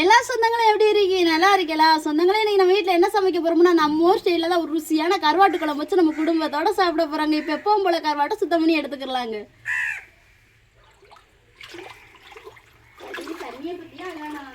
எல்லா சொந்தங்களும் எப்படி இருக்கீங்க நல்லா இருக்கலா சொந்தங்களே இன்னைக்கு நம்ம வீட்டில் என்ன சமைக்க போறோம்னா நம்ம ஊர் ஸ்டைலில் தான் ஒரு ருசியான கருவாட்டு குழம்பு வச்சு நம்ம குடும்பத்தோட சாப்பிட போறாங்க. இப்போ எப்பவும் போல கருவாட்டை சுத்தம் பண்ணி எடுத்துக்கலாங்க. தண்ணியை பற்றியா வேணாம்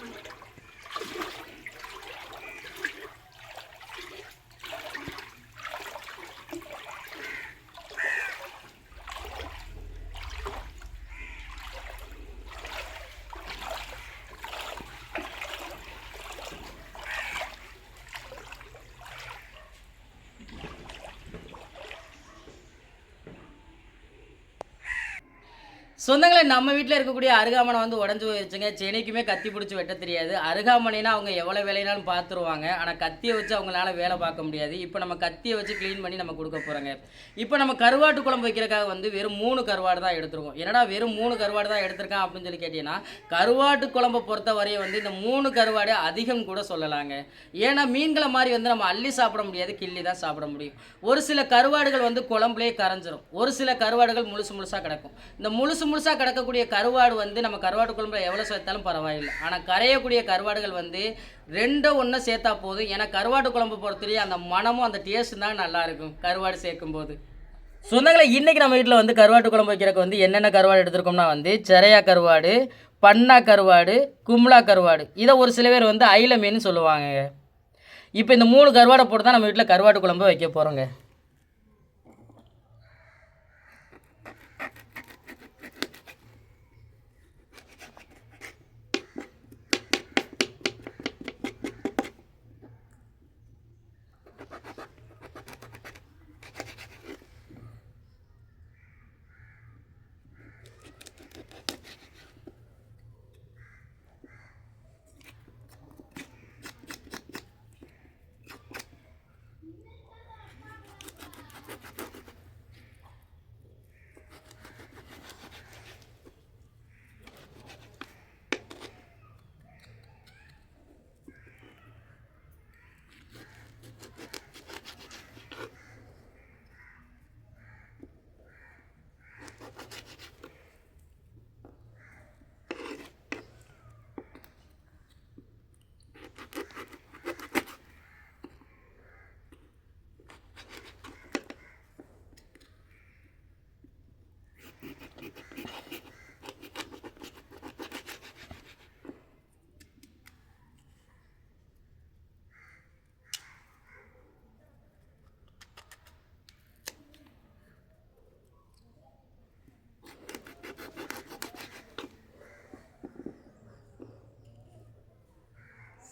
சொந்தங்களை நம்ம வீட்டில் இருக்கக்கூடிய அருகாமனை வந்து உடஞ்சி போயிருச்சுங்க. சென்னைக்குமே கத்தி பிடிச்சி வெட்ட தெரியாது. அருகாமனைனா அவங்க எவ்வளோ வேலைனாலும் பார்த்துருவாங்க ஆனால் கத்தியை வச்சு அவங்களால வேலை பார்க்க முடியாது. இப்போ நம்ம கத்தியை வச்சு க்ளீன் பண்ணி நம்ம கொடுக்க போகிறோங்க இப்போ நம்ம கருவாட்டு குழம்பு வைக்கிறதுக்காக வந்து வெறும் மூணு கருவாடு தான் எடுத்துருக்கோம். என்னடா வெறும் மூணு கருவாடு தான் எடுத்திருக்கான் அப்படின்னு சொல்லி கேட்டீங்கன்னா கருவாட்டு குழம்பை பொறுத்த வரையும் வந்து இந்த மூணு கருவாடு அதிகம் கூட சொல்லலாங்க. ஏன்னா மீன்களை மாதிரி வந்து நம்ம அள்ளி சாப்பிட முடியாது கிள்ளி தான் சாப்பிட முடியும். ஒரு சில கருவாடுகள் வந்து குழம்புலேயே கரைஞ்சிரும். ஒரு சில கருவாடுகள் முழுசு முழுசாக கிடக்கும். இந்த முழுசு முழுசாக கிடக்கக்கூடிய கருவாடு வந்து நம்ம கருவாட்டு குழம்புல எவ்வளோ சேர்த்தாலும் பரவாயில்லை. ஆனால் கரையக்கூடிய கருவாடுகள் வந்து ரெண்டோ ஒன்று சேர்த்தா போதும். ஏன்னா கருவாட்டு குழம்பு பொறுத்தவரையும் அந்த மனமும் அந்த டேஸ்ட்டும் தான் நல்லாயிருக்கும் கருவாடு சேர்க்கும் போது சொந்தங்களை இன்றைக்கி நம்ம வீட்டில் வந்து கருவாட்டு குழம்பு வைக்கிறக்கு வந்து என்னென்ன கருவாடு எடுத்திருக்கோம்னா வந்து சிறையா கருவாடு பண்ணா கருவாடு கும்ளா கருவாடு. இதை ஒரு சில பேர் வந்து ஐல மீன் சொல்லுவாங்க. இப்போ இந்த மூணு கருவாடை போட்டு தான் நம்ம வீட்டில் கருவாட்டு குழம்பு வைக்க போகிறோங்க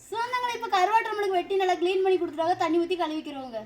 சொந்தங்களை இப்போ கருவாட்டு நம்மளுக்கு வெட்டி நல்லா க்ளீன் பண்ணி கொடுத்துருவாங்க தண்ணி ஊற்றி கழுவிக்கிறவங்க.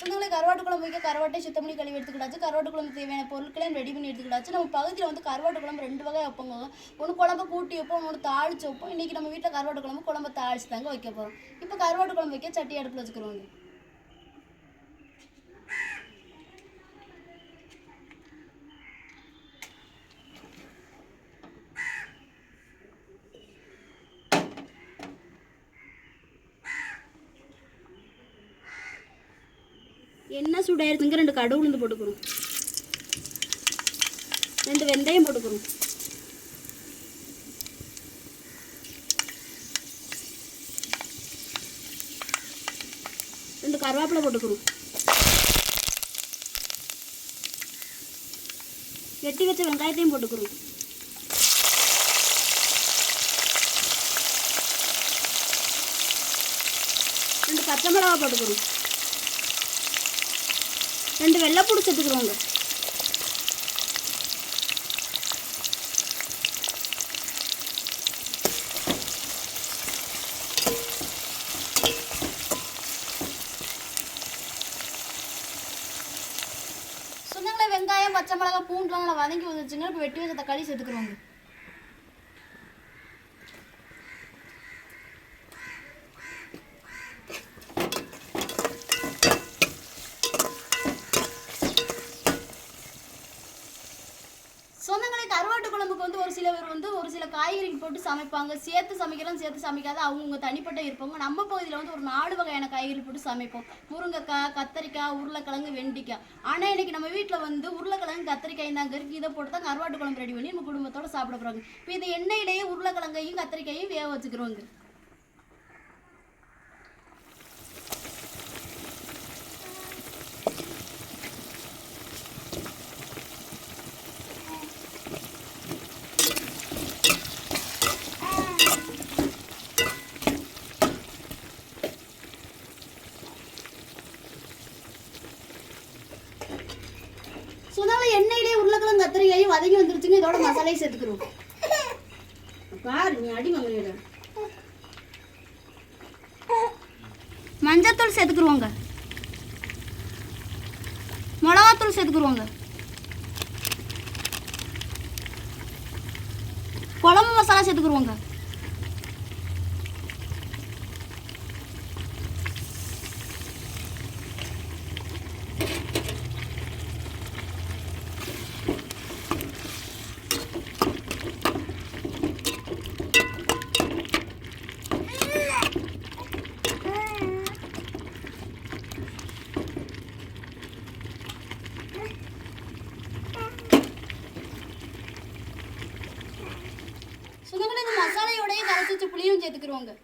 சொந்தங்களை கருவாட்டு குழம்பு வைக்க கருவாட்டை சுத்தம் பண்ணி கழுவி எடுத்துக்கிட்டாச்சு. கருவாட்டு குழம்பு தேவையான பொருட்களையும் ரெடி பண்ணி எடுத்துக்கிட்டாச்சு. நம்ம பகுதியில் வந்து கருவாட்டு குழம்பு ரெண்டு வகை வைப்போங்க. ஒன்று குழம்பு கூட்டி வைப்போம் ஒன்று தாளிச்சு வைப்போம். இன்றைக்கி நம்ம வீட்டில் கருவாட்டு குழம்பு குழம்பு தாளிச்சு தாங்க வைக்க போகிறோம் இப்போ கருவாட்டு குழம்பு வைக்க சட்டி அடுப்பில் வச்சுக்கிறோங்க. எண்ணெய் சூடாயிருச்சுங்க ரெண்டு கடுகு உளுந்து போட்டுக்கிறோம். ரெண்டு வெந்தயம் போட்டுக்கிறோம். ரெண்டு கருவேப்பிலை போட்டுக்கிறோம். வெட்டி வச்ச வெங்காயத்தையும் போட்டுக்கிறோம். ரெண்டு பச்சை மிளகா போட்டுக்கிறோம். ரெண்டு வெள்ளைப்பூடு சேர்த்துக்கிறோங்க சொன்னாங்களே வெங்காயம் பச்சை மிளகாய் பூண்டுலாம் நல்லா வதங்கி வந்துச்சுங்க இப்போ வெட்டி வச்ச தக்காளி சேர்த்துக்கிறோங்க சொந்தங்களே கருவாட்டு குழம்புக்கு வந்து ஒரு சில பேர் வந்து ஒரு சில காய்கறி போட்டு சமைப்பாங்க. சேர்த்து சமைக்கலாம் சேர்த்து சமைக்காத. அவங்கவுங்க தனிப்பட்ட இருப்பாங்க நம்ம பகுதியில் வந்து ஒரு நாலு வகையான காய்கறி போட்டு சமைப்போம். முருங்கைக்காய் கத்தரிக்காய் உருளைக்கிழங்கு வெண்டிக்காய். ஆனால் இன்னைக்கு நம்ம வீட்டில் வந்து உருளைக்கிழங்கு கத்திரிக்காய் தாங்க இருக்கு. இதை போட்டு தான் கருவாட்டு குழம்பு ரெடி பண்ணி நம்ம குடும்பத்தோட சாப்பிட போகிறாங்க இப்போ இந்த எண்ணெயிலேயே உருளைக்கிழங்கையும் கத்திரிக்காயும் வேக வச்சுக்கிறோங்க. கத்திரிக்காயும் வதங்கி வந்துருச்சுங்க இதோட மசாலையும் சேர்த்துக்கிறோம். பாரு நீ அடி மங்கையோட மஞ்சத்தூள் சேர்த்துக்குருவோங்க. மிளகாத்தூள் சேர்த்துக்குருவோங்க. குழம்பு மசாலா சேர்த்துக்குருவோங்க. சொந்தங்களே இந்த மசாலையோடய கரைச்சி வச்ச புளியும் சேர்த்துக்குருவோங்க.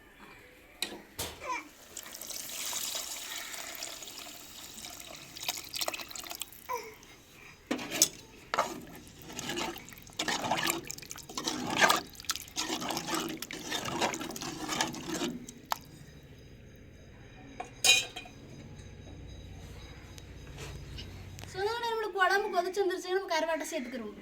சொந்தங்களே நம்மளுக்கு உடம்பு கொதிச்சு வந்துருச்சு நம்ம கருவாட்டை சேர்த்துக்கிறோம்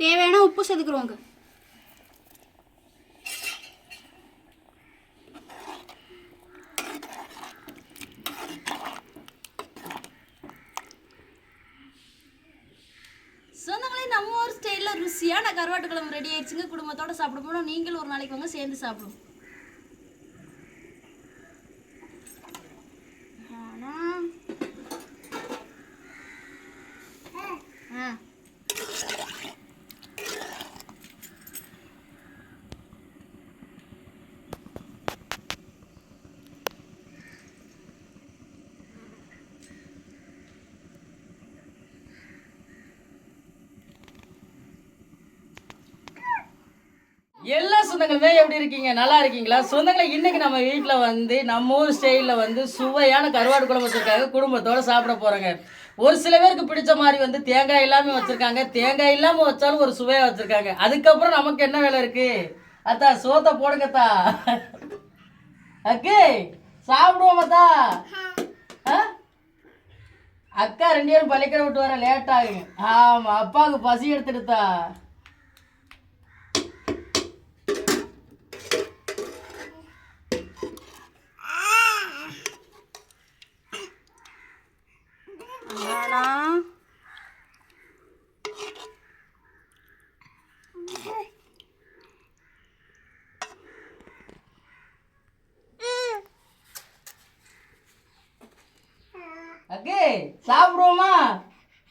தேவையான உப்பு சொந்தங்களே நம்ம ஒரு ஸ்டைலில் ருசியான கருவாட்டு குழம்பு ரெடி ஆயிடுச்சுங்க. குடும்பத்தோட சாப்பிட போனோம் நீங்களும் ஒரு நாளைக்கு வந்து சேர்ந்து சாப்பிடுவோம் ஆனா ஆ எல்லா சொந்தங்களுமே எப்படி இருக்கீங்க? நல்லா இருக்கீங்களா? சொந்தங்களை இன்னைக்கு நம்ம வீட்டில் வந்து நம்ம ஊர் ஸ்டைலில் வந்து சுவையான கருவாடு குழம்பு வச்சுருக்காங்க. குடும்பத்தோடு சாப்பிட போகிறோங்க ஒரு சில பேருக்கு பிடிச்ச மாதிரி வந்து தேங்காய் இல்லாமல் வச்சுருக்காங்க. தேங்காய் இல்லாமல் வச்சாலும் ஒரு சுவையாக வச்சுருக்காங்க. அதுக்கப்புறம் நமக்கு என்ன வேலை இருக்குது அத்தா சோத்தை போடுங்கத்தா அக்கே சாப்பிடுவோமாத்தா ஆ? அக்கா ரெண்டு பேரும் பள்ளிக்கூடம் விட்டு வர லேட் ஆகுங்க. ஆமாம் அப்பாவுக்கு பசி எடுத்துடுத்தா. ஆனா அக்கே சாப்பிடுவோமா?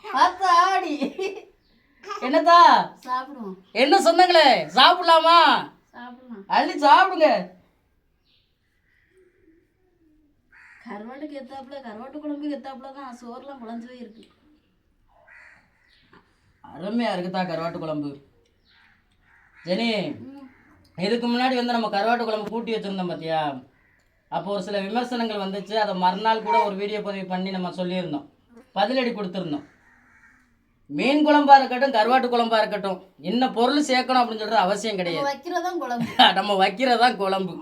அத்தா ஆடி. என்னத்தா? சாப்பிடுவோம். என்ன சொந்தங்களே சாப்பிடலாமா? சாப்பிடலாம். அள்ளி சாப்பிடுங்க. கருவாட்டுக்கு எத்தாப்புல கருவாட்டு குழம்புக்கு எத்தாப்புல தான் சோறுலாம் குழஞ்சு போய் இருக்கு அருமையா இருக்குதா கருவாட்டு குழம்பு? ஜெனி. இதுக்கு முன்னாடி வந்து நம்ம கருவாட்டு குழம்பு கூட்டி வச்சிருந்தோம் பார்த்தியா அப்போ ஒரு சில விமர்சனங்கள் வந்துச்சு. அதை மறுநாள் கூட ஒரு வீடியோ பதிவு பண்ணி நம்ம சொல்லியிருந்தோம். பதிலடி கொடுத்துருந்தோம். மீன் குழம்பா இருக்கட்டும் கருவாட்டு குழம்பா இருக்கட்டும் என்ன பொருள் சேர்க்கணும் அப்படின்னு சொல்றது அவசியம் கிடையாது. நம்ம வைக்கிறதான் குழம்பு நம்ம வைக்கிறதான் குழம்பு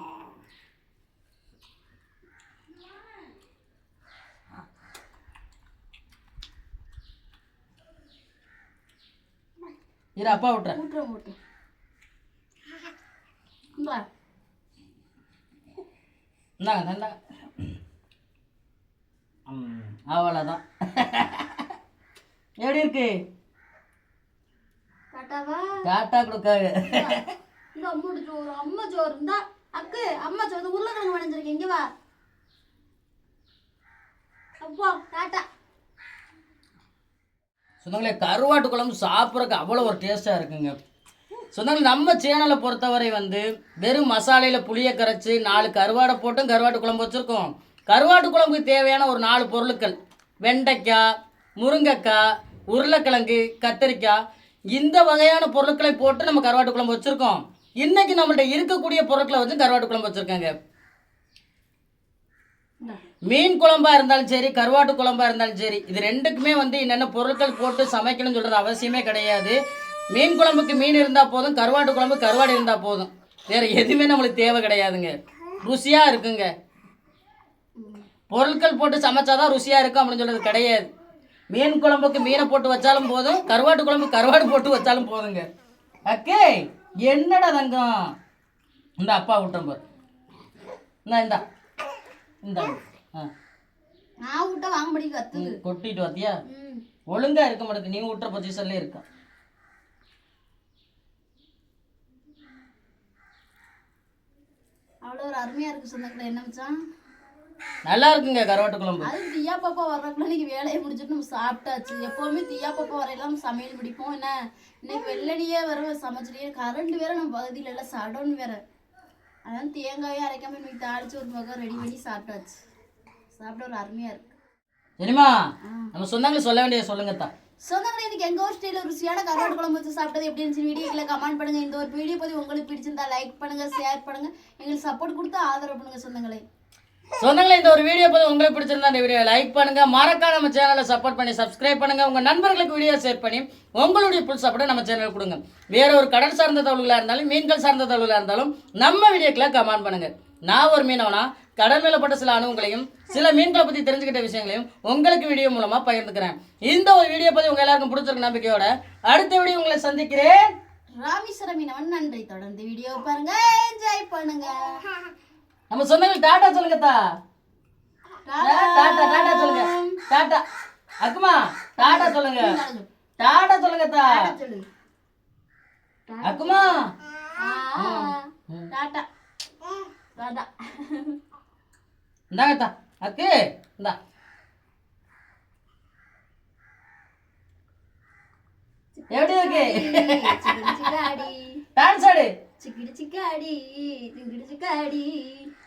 இரு அப்பா கூட்டுறோம் போட்டு இந்தா. இந்தாங்க தந்தாங்க அவ்வளோதான் எப்படி இருக்கு? டாட்டா கொடுக்காங்க. இந்த அம்முடு சோறு அம்மா சோறு. இந்தா அக்கு அம்மா சோறு. உருளைக்கிழங்கு வளைஞ்சிருக்கு இங்க வா. அப்பா டாட்டா. சொந்தங்களே கருவாட்டு குழம்பு சாப்பிட்றதுக்கு அவ்வளோ ஒரு டேஸ்ட்டாக இருக்குங்க. சொந்தங்கள் நம்ம சேனலை பொறுத்தவரை வந்து வெறும் மசாலையில் புளியை கரைச்சி நாலு கருவாடை போட்டும் கருவாட்டு குழம்பு வச்சுருக்கோம். கருவாட்டு குழம்புக்கு தேவையான ஒரு நாலு பொருட்கள். வெண்டைக்காய் முருங்கைக்காய் உருளைக்கிழங்கு கத்திரிக்காய். இந்த வகையான பொருட்களை போட்டு நம்ம கருவாட்டு குழம்பு வச்சுருக்கோம். இன்றைக்கி நம்மள்ட்ட இருக்கக்கூடிய பொருட்களை வச்சு கருவாட்டு குழம்பு வச்சுருக்காங்க. மீன் குழம்பா இருந்தாலும் சரி கருவாட்டு குழம்பா இருந்தாலும் சரி இது ரெண்டுக்குமே வந்து என்னென்ன பொருட்கள் போட்டு சமைக்கணும்னு சொல்றது அவசியமே கிடையாது. மீன் குழம்புக்கு மீன் இருந்தால் போதும் கருவாட்டு குழம்பு கருவாடு இருந்தால் போதும். வேற எதுவுமே நம்மளுக்கு தேவை கிடையாதுங்க. ருசியாக இருக்குங்க. பொருட்கள் போட்டு சமைச்சாதான் ருசியாக இருக்கும் அப்படின்னு சொல்றது கிடையாது. மீன் குழம்புக்கு மீனை போட்டு வச்சாலும் போதும் கருவாட்டு குழம்பு கருவாடு போட்டு வச்சாலும் போதுங்க. அக்கே என்னடா தங்கம்? இந்த அப்பா விட்டுறோம் பாரு. இந்தா இந்தா. இந்தா. நான் விட்டா வாங்க முடியும் கத்துது. கொட்டிட்டு பார்த்தியா ம். ஒழுங்கா இருக்க மாட்டேங்குது. நீ விட்டுற பொசிஷன்ல இருக்கா. அவ்வளோ ஒரு அருமையா இருக்கு சொந்தங்களை என்ன மச்சான்? நல்லா இருக்குங்க கருவாட்டு குழம்பு. அது தீயா பாப்பா வர்றதுக்குள்ள இன்னைக்கு வேலையை முடிச்சுட்டு நம்ம சாப்பிட்டாச்சு. எப்பவுமே தீயா பாப்பா வரையில நம்ம சமையல் பிடிப்போம் என்ன? இன்னைக்கு வெள்ளடியே வர சமைச்சிட்டே கரண்ட் வேற நம்ம பகுதியில் எல்லாம் சடவுன் வேற. அதனால தேங்காயும் அரைக்காம இன்னைக்கு தாளிச்சு ஒரு பக்கம் ரெடி பண்ணி சாப்பிட்டாச்சு. சாப்பிட ஒரு அருமையா இருக்கு. சரிம்மா. நம்ம சொந்தங்களை சொல்ல வேண்டியது சொல்லுங்கத்தா. சொந்தங்களே இன்னைக்கு எங்க ஊர் ஸ்டைல ருசியான கருவாடு குழம்பு வச்சு சாப்பிட்டது எப்படி இருந்துச்சு? வீடியோக்களை கமெண்ட் பண்ணுங்க. இந்த ஒரு வீடியோ பத்தி உங்களுக்கு பிடிச்சிருந்தா லைக் பண்ணுங்க ஷேர் பண்ணுங்க. எங்களுக்கு சப்போர்ட் கொடுத்து ஆதரவு பண்ணுங்க சொந்தங்களே. சொந்தங்களே இந்த ஒரு வீடியோ பார்த்து உங்களுக்கு பிடிச்சிருந்தா இந்த வீடியோ லைக் பண்ணுங்க. மறக்காம நம்ம சேனலை சப்போர்ட் பண்ணி சப்ஸ்கிரைப் பண்ணுங்க. உங்க நண்பர்களுக்கு வீடியோ ஷேர் பண்ணி உங்களுடைய புல் சப்போர்ட்டை நம்ம சேனலுக்கு கொடுங்க. வேற ஒரு கடல் சார்ந்த தகவல்களா இருந்தாலும் மீன்கள் சார்ந்த தகவல்களா இருந்தாலும் நம்ம வீடியோக்களை கமெண்ட் பண்ணுங்க. நான் ஒரு மீனவனா கடல் மேல பட்ட சில அனுபவங்களையும் சில மீன்களை பத்தி தெரிஞ்சுக்கிட்ட விஷயங்களையும் உங்களுக்கு வீடியோ மூலமா பகிர்ந்துக்கிறேன். இந்த ஒரு வீடியோ பத்தி உங்க எல்லாருக்கும் பிடிச்சிருக்க நம்பிக்கையோட அடுத்த வீடியோ உங்களை சந்திக்கிறேன். ராமேஸ்வரம் மீனவன் நன்றி. தொடர்ந்து வீடியோ பாருங்க. என்ஜாய் பண்ணுங்க. நம்ம சொந்தங்கள் டாட்டா சொல்லுங்கத்தா டாட்டா டாட்டா சொல்லுங்க. டாட்டா. அக்குமா டாட்டா சொல்லுங்க. டாட்டா சொல்லுங்கத்தா சொல்லு அக்குமா. ஆ, டாட்டா. டாட்டா இந்தாங்கத்தா அக்கு இந்தா. எப்படி இருக்கு? டான்ஸ் ஆடு.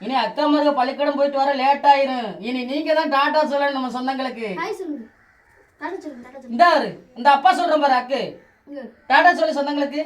இனி அக்கா மருக பள்ளிக்கூடம் போயிட்டு வர லேட் ஆயிரும். இனி நீங்க தான் டாட்டா சொல்லணும் நம்ம சொந்தங்களுக்கு. இந்த இந்த அப்பா சொல்றேன் பாரு அக்கு. டாட்டா சொல்லு சொந்தங்களுக்கு.